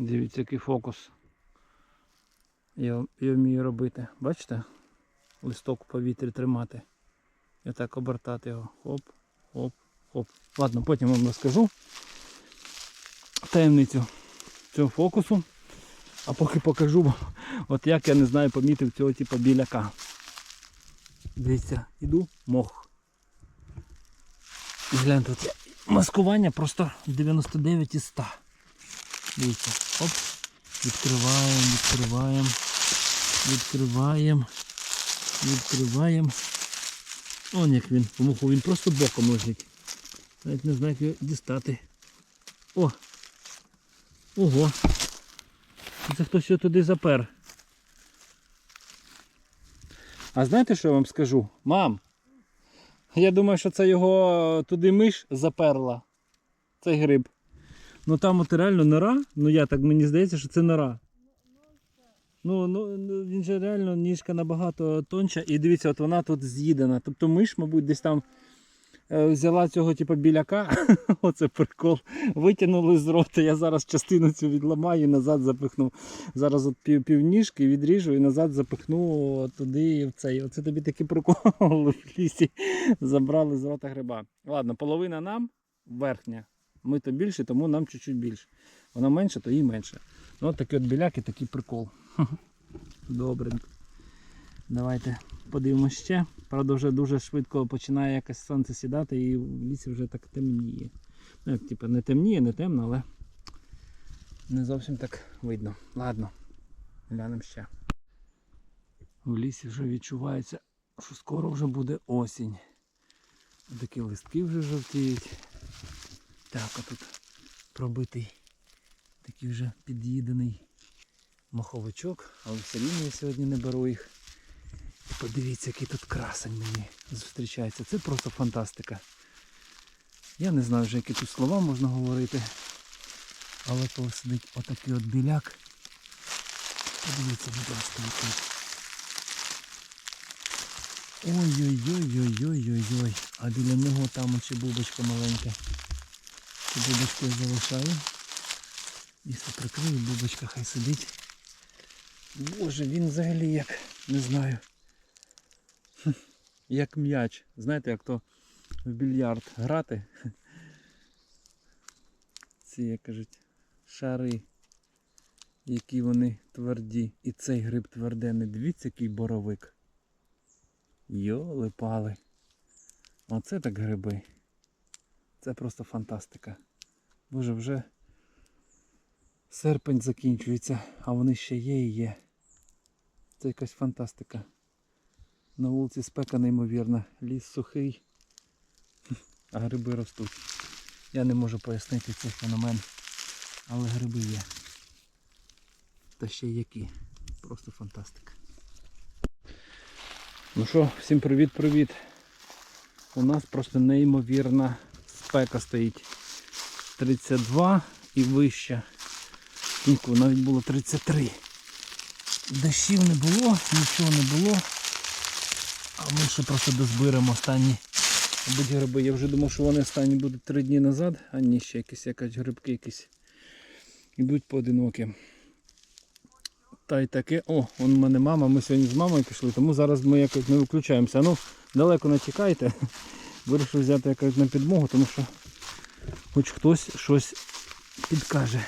Дивіться, який фокус. Я, я вмію робити. Бачите? Листок у повітрі тримати. І так обертати його. Хоп, хоп, хоп. Ладно, потім вам розкажу таємницю цього фокусу. А поки покажу, от як я не знаю, помітив цього типу біляка. Дивіться, іду мох. І гляньте, маскування просто 99 із 100. Дивіться, оп. Відкриваємо, відкриваємо, відкриваємо, відкриваємо. Он як він, помуху, він просто боком лежить. Навіть не знаю, як його дістати. О! Ого! Це хтось його туди запер. А знаєте, що я вам скажу? Мам! Я думаю, що це його туди миш заперла. Цей гриб. Ну там от реально нора. Ну я так мені здається, що це нора. Ну, ну ну, він же реально ніжка набагато тонша. І дивіться, от вона тут з'їдена. Тобто миш, мабуть, десь там е, взяла цього типу біляка. Оце прикол. Витягнули з рота. Я зараз частину цю відламаю і назад запихну. Зараз от пів, півніжки відріжу і назад запихну туди в цей. Оце тобі такий прикол в лісі. Забрали з рота гриба. Ладно, половина нам верхня. Ми то більше, тому нам чуть-чуть більше. Вона менше, то їй менше. Ну, от такий от біляк і такий прикол. Добренько. Давайте подивимося ще. Правда, вже дуже швидко починає якось сонце сідати і в лісі вже так темніє. Ну, як типу, не темніє, не темно, але не зовсім так видно. Ладно, глянемо ще. В лісі вже відчувається, що скоро вже буде осінь. Такі листки вже жовтіють. Так, а тут пробитий такий вже під'їдений маховичок, але все рівно я сьогодні не беру їх. Подивіться, який тут красень мені зустрічається. Це просто фантастика. Я не знаю вже, які тут слова можна говорити. Але коли сидить отакий от біляк. Подивіться, будь ласка, який. Ой-ой-ой-ой-ой-ой-ой. А біля нього там ще бубочка маленька. Бубочку я залишаю. Якщо прикрию, бубочка хай сидить. Боже, він взагалі як, не знаю. Як м'яч. Знаєте, як то в більярд грати. Ці, як кажуть, шари, які вони тверді. І цей гриб тверденний. Дивіться, який боровик. Йоли пали. Оце так гриби. Це просто фантастика. Боже, вже серпень закінчується, а вони ще є і є. Це якась фантастика. На вулиці спека неймовірна, ліс сухий, а гриби ростуть. Я не можу пояснити цей феномен, але гриби є. Та ще які. Просто фантастика. Ну що, всім привіт-привіт. У нас просто неймовірна спека стоїть. 32 і вище. Кіньку навіть було 33. Дощів не було, нічого не було. А ми ще просто дозберемо останні будь гриби. Я вже думав, що вони останні будуть 3 дні назад, а ні, ще якісь якась грибки якісь йдуть поодинокі. Та й таке. О, он в мене мама, ми сьогодні з мамою пішли, тому зараз ми якось не виключаємося. Ну, далеко не тікайте. Вирішив взяти якось на підмогу, тому що хоч хтось щось підкаже.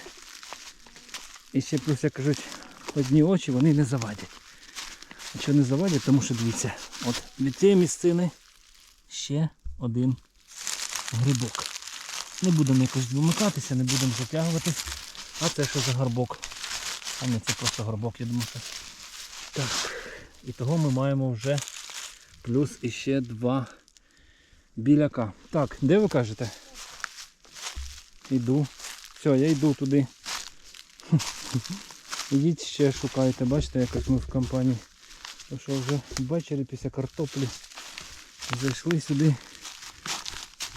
І ще плюс, як кажуть, одні очі вони не завадять. А що не завадять, тому що дивіться, от від цієї місцини ще один грибок. Не будемо якось вимикатися, не будемо затягувати. А це що за горбок? А ні, це просто горбок, я думаю, що. Так. І того ми маємо вже плюс іще два біляка. Так, де ви кажете? Іду. Все, я йду туди. Ідіть ще шукайте, бачите, якось ми в компанії. Тому що вже ввечері після картоплі зайшли сюди.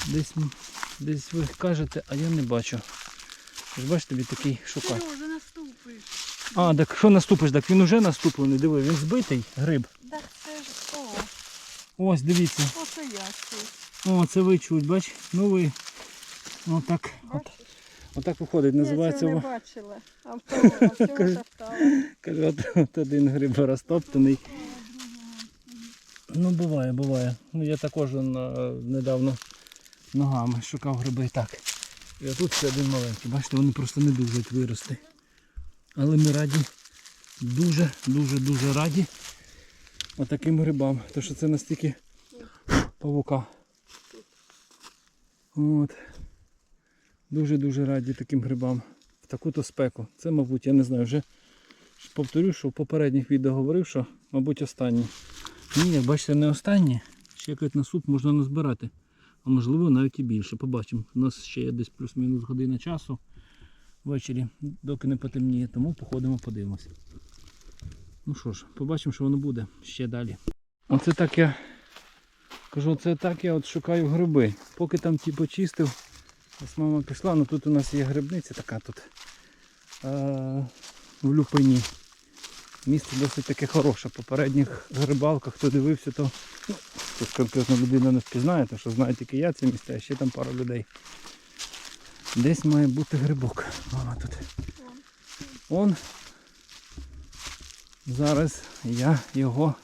Десь, десь ви кажете, а я не бачу. Ви ж бачите, він такий наступиш. А, так що наступиш? Так він уже наступлений, диви, він збитий гриб. Так це ж о, Ось, дивіться. оце я тут. О, це ви чуть, бач? Ну ви. Отак. От. Отак виходить, називається. Я цього не бачила. А в того, а в цього Кажи. шаптала. Каже, от, от один гриб розтоптаний. Ну, буває, буває. Ну, я також недавно ногами шукав гриби і так. І отут ще один маленький. Бачите, вони просто не дуже вирости. Але ми раді, дуже, дуже, дуже раді отаким грибам. Тому що це настільки павука. Дуже-дуже раді таким грибам. В таку-то спеку. Це, мабуть, я не знаю, вже повторю, що в попередніх відео говорив, що, мабуть, останні. Ні, як бачите, не останні. Ще якось на суп можна назбирати. А можливо навіть і більше. Побачимо. У нас ще є десь плюс-мінус година часу ввечері, доки не потемніє, тому походимо, подивимося. Ну що ж, побачимо, що воно буде ще далі. Оце так я кажу, це так я от шукаю гриби. Поки там ті почистив, ось мама пішла, ну тут у нас є грибниця така тут. А, в Люпині. Місце досить таке хороше. Попередніх грибалках, хто дивився, то ну, конкретно людина не впізнає, тому що знає тільки я це місце, а ще там пара людей. Десь має бути грибок. Мама тут. Он. Зараз я його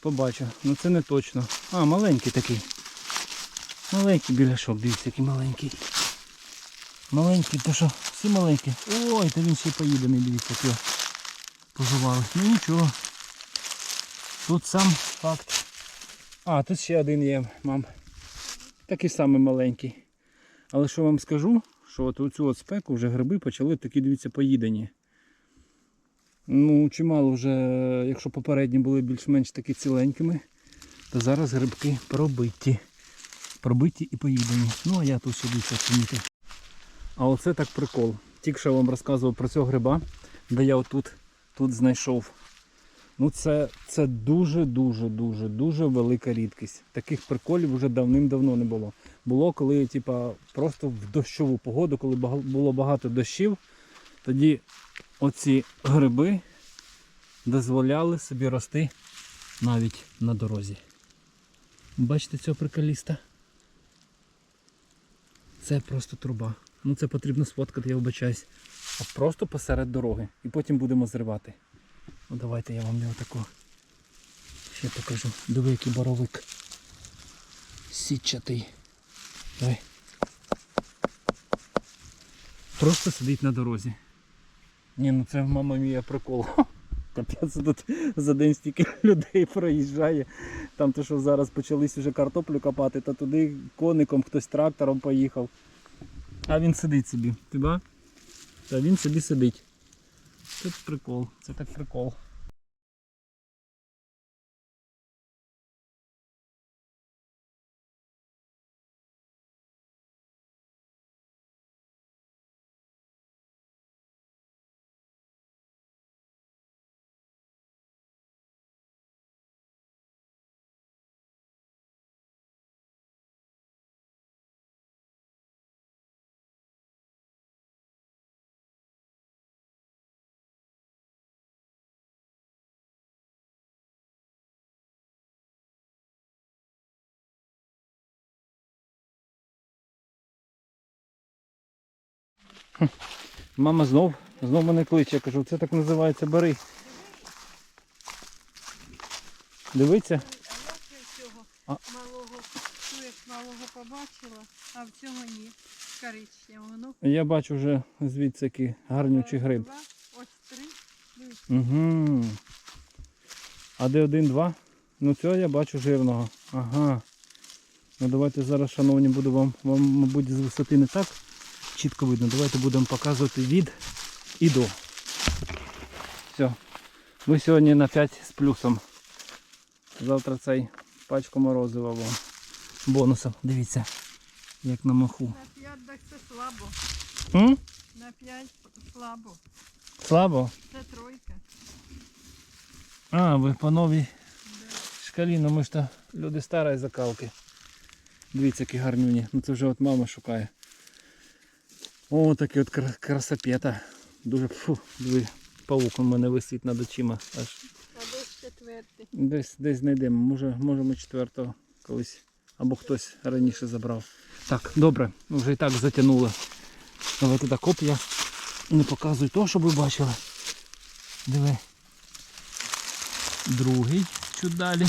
побачу. Ну це не точно. А, маленький такий. Маленький біляшок, дивіться, який маленький. Маленький, то що всі маленькі. Ой, та він ще поїдений, дивіться, як його пожували. Ну нічого. Тут сам факт. А, тут ще один є, мам. Такий самий маленький. Але що вам скажу, що от у цю от спеку вже гриби почали такі, дивіться, поїдені. Ну, чимало вже, якщо попередні були більш-менш такі ціленькими, то зараз грибки пробиті. Пробиті і поїдені. Ну, а я тут сюди помітив. А оце так прикол. Тільки що я вам розказував про цього гриба, де я отут тут знайшов. Ну це, це дуже, дуже, дуже, дуже велика рідкість. Таких приколів вже давним-давно не було. Було, коли типа, просто в дощову погоду, коли було багато дощів, тоді оці гриби дозволяли собі рости навіть на дорозі. Бачите цього приколіста? Це просто труба. Ну це потрібно сфоткати, я вибачаюсь. А просто посеред дороги. І потім будемо зривати. Ну давайте я вам його тако ще покажу. Диви, який боровик. Сітчатий. Диви. Просто сидить на дорозі. Ні, ну це мама мія прикол. Капець тут за день стільки людей проїжджає. Там то, що зараз почались вже картоплю копати, та туди коником хтось трактором поїхав. А він сидить собі. Ти? Та він собі сидить. Це прикол, це так прикол. Мама знов, знов мене кличе. Я кажу, це так називається бери. Дивиться. А я цього А. малого, як малого побачила, а в цьому ні. Коричневого. Ну, Я бачу вже звідси який гарнючий гриб. два, Ось три. Дивись. Угу. А де один, два? Ну цього я бачу жирного. Ага. Ну давайте зараз, шановні, буду вам, вам, мабуть, з висоти не так чітко видно. Давайте будемо показувати від і до. Все. Ви сьогодні на 5 з плюсом. Завтра цей пачку морозива вам. Бонусом. Дивіться, як на маху. На п'ять так це слабо. М? На п'ять слабо. Слабо? Це тройка. А, ви по новій шкалі, ну ми ж то люди старої закалки. Дивіться, які гарнюні. Ну це вже от мама шукає. О, такий от кра- красопета. Дуже фу, диви, паук у мене висить над очима. Аж А десь четвертий. десь десь знайдемо. Може, може ми четвертого колись. Або хтось раніше забрав. Так, добре, вже і так затягнуло. Давайте так, оп, я не показую того, щоб ви бачили. Диви. Другий чуть далі.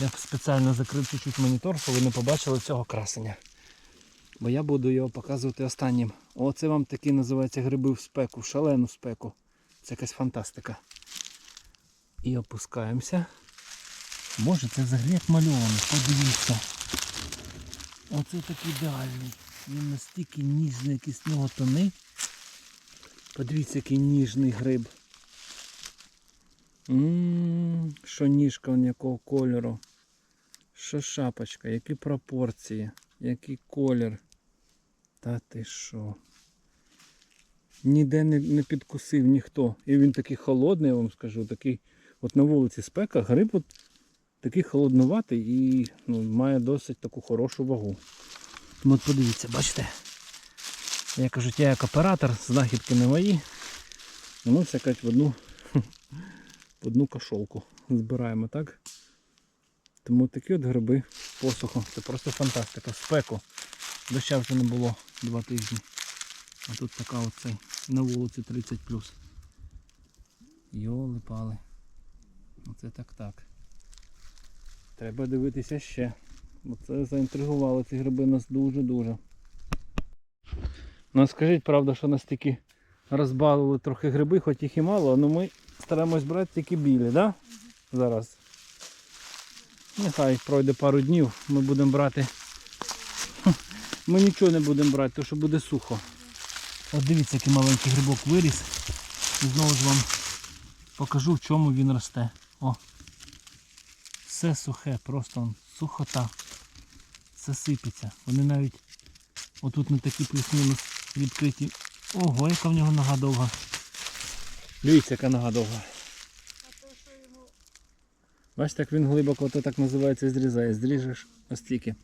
Я спеціально закрив чуть-чуть монітор, щоб ви не побачили цього красення. Бо я буду його показувати останнім. Оце вам такі називаються гриби в спеку, в шалену спеку. Це якась фантастика. І опускаємося. Боже, це взагалі як мальовано, подивіться. Оце такий ідеальний. Він настільки ніжний, якийсь в нього тони. Подивіться, який ніжний гриб. Ммм, що ніжка он якого кольору. Що шапочка, які пропорції, який колір. Та ти що? Ніде не, не підкусив ніхто. І він такий холодний, я вам скажу, такий, от на вулиці спека, гриб от такий холоднуватий і ну, має досить таку хорошу вагу. Тому от подивіться, бачите? Я кажу, я як оператор, знахідки не мої. Все кажуть, в одну, в одну кошолку збираємо, так? Тому такі от гриби посуху. Це просто фантастика. Спеку. Доща вже не було два тижні. А тут така оцей на вулиці 30 Йоли пали. Оце так так. Треба дивитися ще. Бо це заінтригували ці гриби нас дуже-дуже. Ну скажіть, правда, що нас тільки розбавили трохи гриби, хоч їх і мало, але ми стараємось брати тільки білі, так? Да? Зараз. Нехай пройде пару днів, ми будемо брати. Ми нічого не будемо брати, тому що буде сухо. От дивіться, який маленький грибок виріс. І знову ж вам покажу, в чому він росте. О. Все сухе, просто сухота. Все сипеться. Вони навіть отут не такі плюс-мінус відкриті. Ого, яка в нього нога довга. Дивіться, яка нога довга. Бачите, як він глибоко, то так називається, зрізає. Зріжеш ось тільки.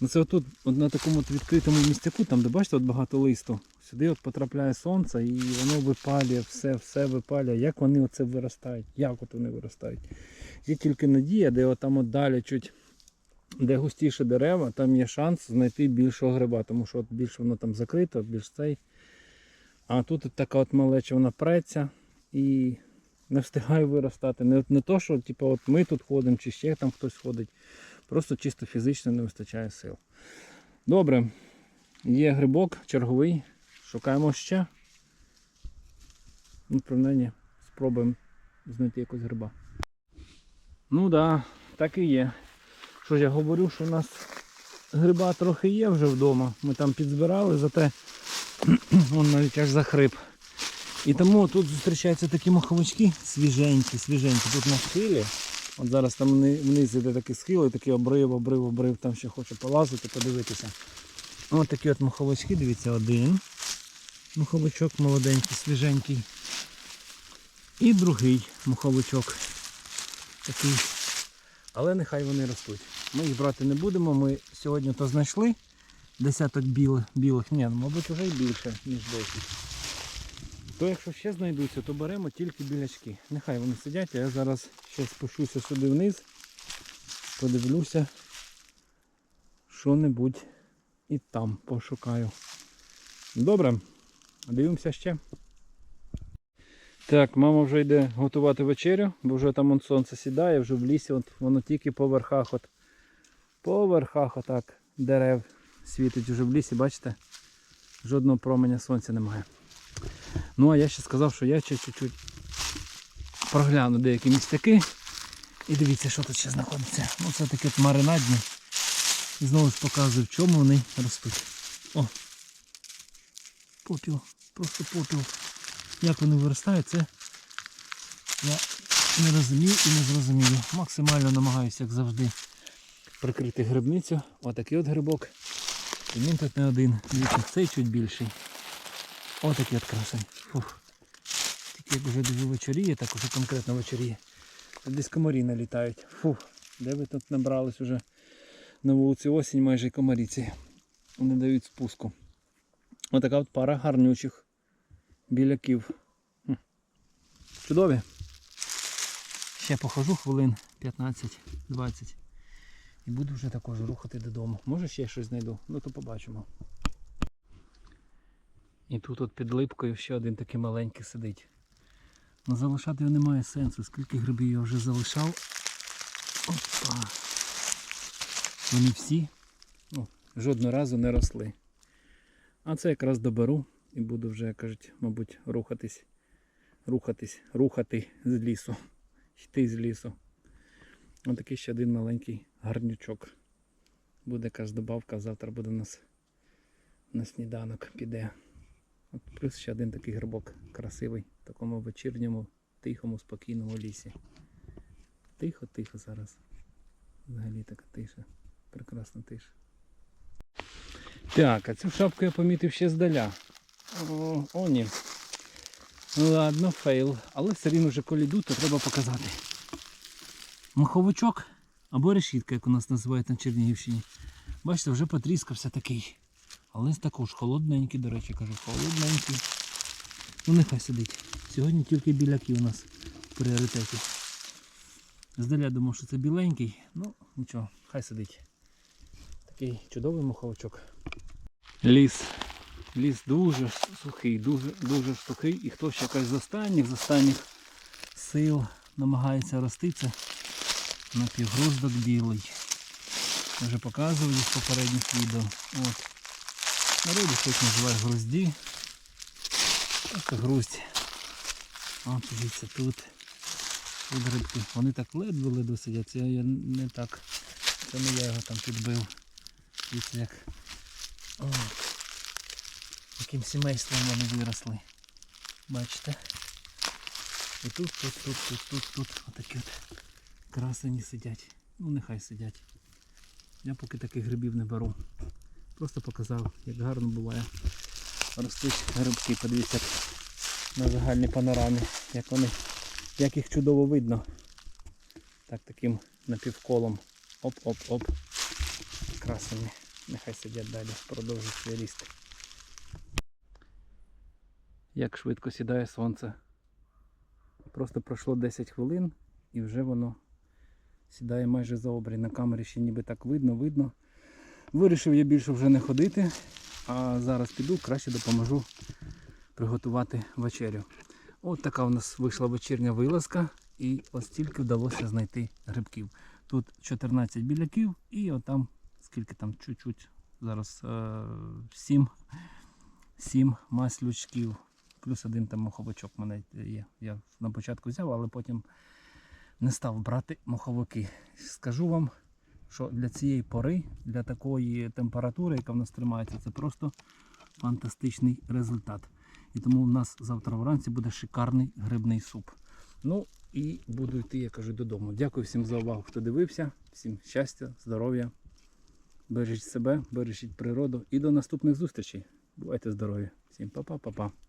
Ну це отут, от на такому от відкритому містяку, там де бачите, от багато листу. Сюди от потрапляє сонце і воно випалює, все, все випалює. Як вони оце виростають? Як от вони виростають? Є тільки надія, де от там от далі чуть, де густіше дерева, там є шанс знайти більшого гриба, тому що от більше воно там закрито, більш цей. А тут от така от малеча вона преться і не встигає виростати. Не, не то, що типу, от ми тут ходимо, чи ще там хтось ходить. Просто чисто фізично не вистачає сил. Добре, є грибок черговий. Шукаємо ще. Ну, принаймні, спробуємо знайти якогось гриба. Ну да, так і є. Що ж я говорю, що у нас гриба трохи є вже вдома. Ми там підзбирали, зате он навіть аж захрип. І тому тут зустрічаються такі маховички свіженькі, свіженькі. Тут на схилі. От зараз там вниз іде такий схил, і такий обрив, обрив, обрив, там ще хоче полазити, подивитися. Ось такі от маховички, дивіться, один. Маховичок молоденький, свіженький. І другий маховичок. Такий. Але нехай вони ростуть. Ми їх брати не будемо. Ми сьогодні то знайшли десяток білих, білих. Ні, ну, мабуть, вже й більше, ніж 10. То якщо ще знайдуться, то беремо тільки білячки. Нехай вони сидять, а я зараз ще спущуся сюди вниз, подивлюся, що-небудь і там пошукаю. Добре, дивимося ще. Так, мама вже йде готувати вечерю, бо вже там он сонце сідає, вже в лісі, от воно тільки по верхах, от, по верхах отак дерев світить вже в лісі, бачите? Жодного променя сонця немає. Ну а я ще сказав, що я ще чуть-чуть прогляну деякі містяки. І дивіться, що тут ще знаходиться. Ну це таке маринадні. І знову ж показую, в чому вони ростуть. О! Попіл, просто попіл. Як вони виростають, це я не розумію і не зрозумію. Максимально намагаюся, як завжди, прикрити грибницю. Отакий от грибок. І він тут не один. Дивіться, цей чуть більший. Отакий от красень. Фух. Тільки як вже дуже вечоріє, так уже конкретно вечоріє. Десь комарі налітають. Фух. Де ви тут набрались уже на вулиці осінь майже комаріці. Не дають спуску. Отака от пара гарнючих біляків. Чудові. Ще похожу хвилин 15-20. І буду вже також рухати додому. Може ще щось знайду, ну то побачимо. І тут от під липкою ще один такий маленький сидить. Ну залишати його немає сенсу. Скільки грибів я вже залишав. Опа. Вони всі ну, жодного разу не росли. А це якраз доберу і буду вже, як кажуть, мабуть, рухатись, рухатись, рухати з лісу. Йти з лісу. Ось такий ще один маленький гарнючок. Буде якась добавка, завтра буде у нас на сніданок піде. Плюс ще один такий грибок красивий в такому вечірньому, тихому, спокійному лісі. Тихо, тихо зараз. Взагалі така тиша. Прекрасна тиша. Так, а цю шапку я помітив ще здаля. О, о ні. Ладно, фейл. Але все рівно вже коли йду, то треба показати. Маховичок або решітка, як у нас називають на Чернігівщині. Бачите, вже потріскався такий. Але також холодненький, до речі, кажу, холодненький. Ну нехай сидить. Сьогодні тільки біляки у нас в пріоритеті. Здаля думав, що це біленький, ну нічого, хай сидить. Такий чудовий муховичок. Ліс. Ліс дуже сухий, дуже, дуже сухий. І хто ще якась з останніх, з останніх сил намагається рости, це напівгруздок білий. Вже показував їх в попередніх відео. От. Народу щось називає грузді. Така груздь. От дивіться. Тут грибки. Вони так ледве-ледве сидять. Це я не так. Це не я його там підбив. Дивіться як. О, яким сімейством вони виросли. Бачите? І тут, тут, тут, тут, тут, тут. Отакі от красені сидять. Ну нехай сидять. Я поки таких грибів не беру. Просто показав, як гарно буває. Ростуть грибки, подивіться на загальній панорамі, як вони, як їх чудово видно. Так таким напівколом. Оп-оп-оп. Красені. Нехай сидять далі, продовжують свій ріст. Як швидко сідає сонце. Просто пройшло 10 хвилин і вже воно сідає майже за обрій. На камері ще ніби так видно, видно. Вирішив я більше вже не ходити, а зараз піду, краще допоможу приготувати вечерю. От така у нас вийшла вечірня вилазка і ось тільки вдалося знайти грибків. Тут 14 біляків і отам, скільки там, чуть-чуть, зараз е, 7, 7 маслючків. Плюс один там моховичок в мене є. Я на початку взяв, але потім не став брати моховики. Скажу вам, що для цієї пори, для такої температури, яка в нас тримається, це просто фантастичний результат. І тому у нас завтра вранці буде шикарний грибний суп. Ну і буду йти, я кажу, додому. Дякую всім за увагу, хто дивився. Всім щастя, здоров'я. Бережіть себе, бережіть природу і до наступних зустрічей. Бувайте здорові. Всім па-па, па-па.